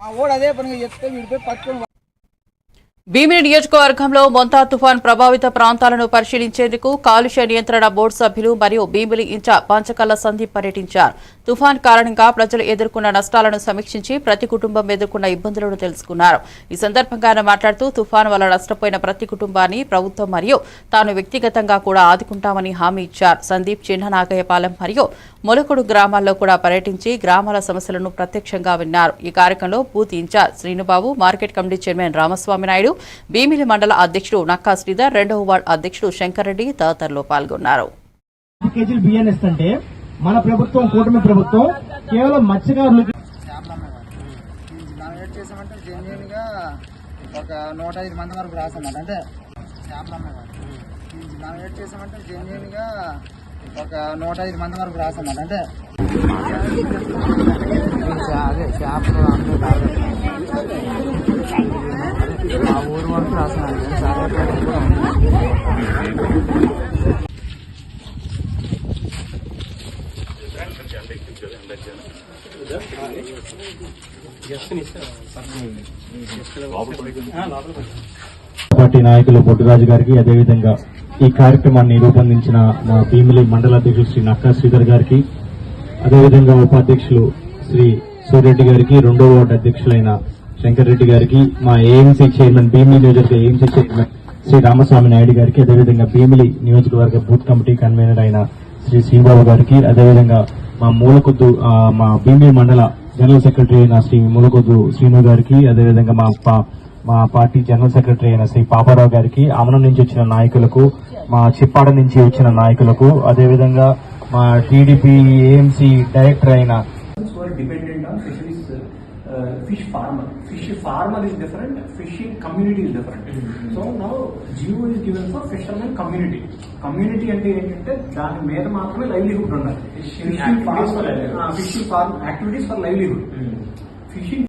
ஓடாதே பண்ணுங்க எத்தனை போய் பக்கம் భీమిని నియోజకవర్గంలో మొంతా తుఫాన్ ప్రభావిత ప్రాంతాలను పరిశీలించేందుకు కాలుష్య నియంత్రణ బోర్డు సభ్యులు మరియు భీమిలి ఇన్ఛార్జ్ పంచకల్ల సందీప్ పర్యటించారు. తుఫాన్ కారణంగా ప్రజలు ఎదుర్కొన్న నష్టాలను సమీక్షించి ప్రతి కుటుంబం ఎదుర్కొన్న ఇబ్బందులను తెలుసుకున్నారు. ఈ సందర్భంగా ఆయన మాట్లాడుతూ తుఫాన్ వల్ల నష్టపోయిన ప్రతి కుటుంబాన్ని ప్రభుత్వం మరియు తాను వ్యక్తిగతంగా కూడా ఆదుకుంటామని హామీ ఇచ్చారు. సందీప్ చిన్న నాగయ్యపాలెం మరియు మొలకుడు గ్రామాల్లో కూడా పర్యటించి గ్రామాల సమస్యలను ప్రత్యక్షంగా విన్నారు. ఈ కార్యక్రమంలో booth in-charge Srinubabu market committee chairman Ramaswamy Naidu Bheemili మండల అధ్యక్షుడు నక్కా శ్రీధర్ రెండవ వార్డు అధ్యక్షుడు శంకర్రెడ్డి తదితరులు పాల్గొన్నారు. ఐదు కేజీలు బియ్యాన్ని ఇస్తుంటే మన ప్రభుత్వం కూటమి ప్రభుత్వం కేవలం మత్స్యకారులకి చేసామంటే జెన్యున్గా ఒక నూట ఐదు మంది వరకు రాసామాట అంటే చేపలమ్మే మనం ఏడ్ చేసామంటే జెన్యున్గా ఒక నూట ఐదు మంది వరకు రాసామాట అంటే ఊరు వరకు రాసినాను పార్టీ నాయకులు బొడ్డురాజు గారికి అదేవిధంగా ఈ కార్యక్రమాన్ని రూపొందించిన మా భీమిలి మండల అధ్యక్షులు శ్రీ నక్కా శ్రీధర్ గారికి అదేవిధంగా ఉపాధ్యక్షులు శ్రీ సూర్యరెడ్డి గారికి రెండో వార్డు అధ్యక్షులైన శంకర్ రెడ్డి గారికి మా ఏఎంసీ చైర్మన్ భీమిలి నియోజకవర్గ ఏఎంసీ చైర్మన్ శ్రీ రామస్వామి నాయుడు గారికి అదేవిధంగా భీమిలి నియోజకవర్గ బూత్ కమిటీ కన్వీనర్ అయిన శ్రీ శ్రీబాబు గారికి అదేవిధంగా మా మూలకొద్దు మా భీమిలి మండల జనరల్ సెక్రటరీ అయిన శ్రీ మూలకొద్దు శ్రీను గారికి అదేవిధంగా మా మా పార్టీ జనరల్ సెక్రటరీ అయిన శ్రీ పాపారావు గారికి అమనం నుంచి వచ్చిన నాయకులకు మా చిప్పాడ నుంచి వచ్చిన నాయకులకు అదేవిధంగా మా టీడీపీ ఏఎంసీ డైరెక్టర్ అయిన fish farmer fish farmer is different fishing community is different so now GO is given for and community community అంటే ఏంటంటే దాని మీద మాత్రమే లైవ్లీహుడ్ ఉండాలి fishing fishing farm activities for livelihood fishing